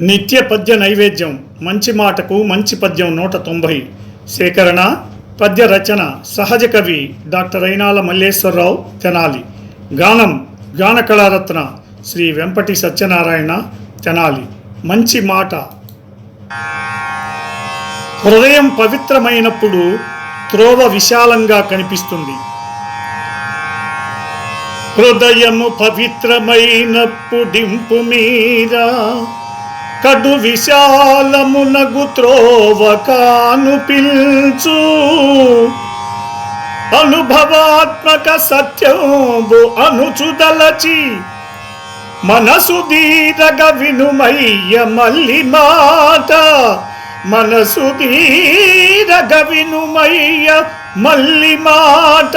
నిత్య పద్య నైవేద్యం మంచి మాటకు మంచి పద్యం నూట తొంభై. సేకరణ పద్య రచన సహజ కవి డాక్టర్ అయినాల మల్లేశ్వరరావు తెనాలి. గానం గాన కళారత్న శ్రీ వెంపటి సత్యనారాయణ తెనాలి. మంచి మాట. హృదయం పవిత్రమైనప్పుడు త్రోవ విశాలంగా కనిపిస్తుంది. హృదయము పవిత్రమైనప్పుడింపు మీద కడు విశాలమునగు త్రోవకాను పిల్చు. అనుభవాత్మక సత్యంబు అనుచుదలచి మనసు దీరగ వినుమయ్య మల్లి మాట మనసు దీరగ వినుమయ్య మల్లి మాట